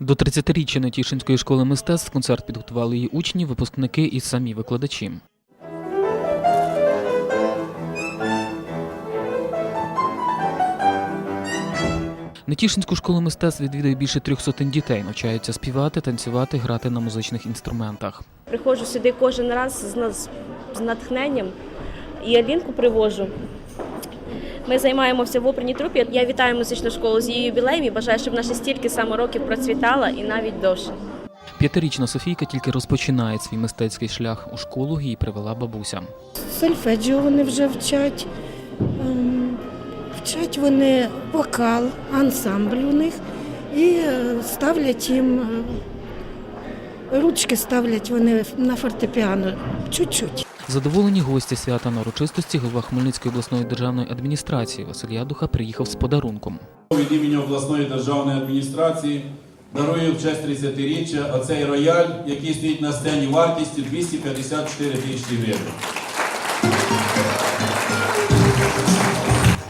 До 30-річчя Нетішинської школи мистецтв концерт підготували її учні, випускники і самі викладачі. Нетішинську школу мистецтв відвідує більше трьох сотень дітей, навчаються співати, танцювати, грати на музичних інструментах. Приходжу сюди кожен раз з, натхненням і Алінку привожу. Ми займаємося в оперній трупі. Я вітаю музичну школу з її юбілеєм і бажаю, щоб наша стільки саме років процвітала і навіть довше. П'ятирічна Софійка тільки розпочинає свій мистецький шлях. У школу її привела бабуся. Сольфеджіо вони вже вчать. Ем, Вчать вони вокал, ансамбль у них і е, ставлять їм е, ручки ставлять вони на фортепіано чуть-чуть. Задоволені гості свята на урочистості голова Хмельницької обласної державної адміністрації Василь Ядуха приїхав з подарунком. Від імені обласної державної адміністрації дарую в честь 30-річчя оцей рояль, який стоїть на сцені вартістю 254 тисячі гривень.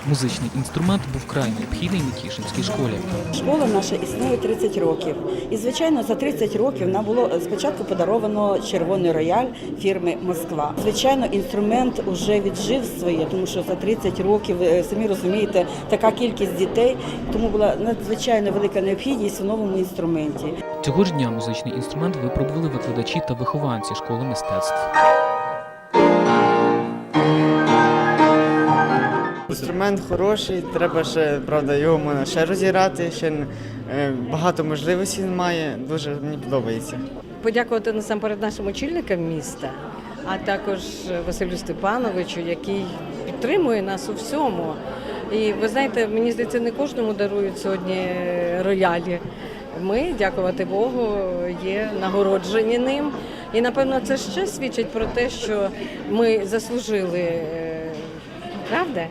Музичний інструмент був край необхідний Нетішинській школі. Школа наша існує 30 років. І, звичайно, за 30 років нам було спочатку подаровано червоний рояль фірми Москва. Звичайно, інструмент вже віджив своє, тому що за 30 років, самі розумієте, така кількість дітей, тому була надзвичайно велика необхідність у новому інструменті. Цього ж дня музичний інструмент випробували викладачі та вихованці школи мистецтв. Інструмент хороший, треба ще, правда, його можна ще розіграти, ще е, багато можливостей він має, дуже мені подобається. подякувати насамперед нашим очільникам міста, а також Василю Степановичу, який підтримує нас у всьому. І ви знаєте, мені здається, не кожному дарують сьогодні роялі. Ми, дякувати Богу, є нагороджені ним. І напевно це ще свідчить про те, що ми заслужили е, правда.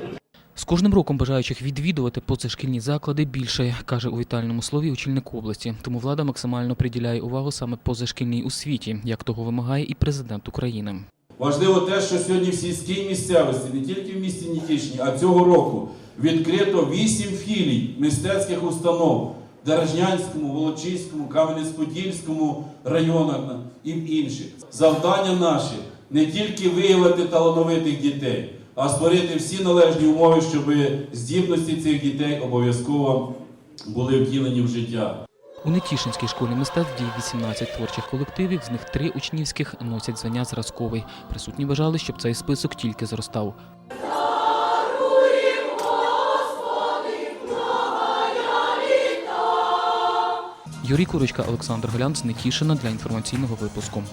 З кожним роком бажаючих відвідувати позашкільні заклади більше, каже у вітальному слові очільник області. Тому влада максимально приділяє увагу саме позашкільній освіті, як того вимагає і президент України. Важливо те, що сьогодні в сільській місцевості, не тільки в місті Нікішні, а цього року відкрито вісім філій мистецьких установ в Дорожнянському, Волочиському, Кам'янець-Подільському районах і інших. Завдання наше не тільки виявити талановитих дітей, а створити всі належні умови, щоб здібності цих дітей обов'язково були втілені в життя. У Нетішинській школі мистецтв діє 18 творчих колективів, з них три учнівських носять звання зразковий. Присутні бажали, щоб цей список тільки зростав. Юрій Курочка, Олександр Голянц, Нетішина для інформаційного випуску.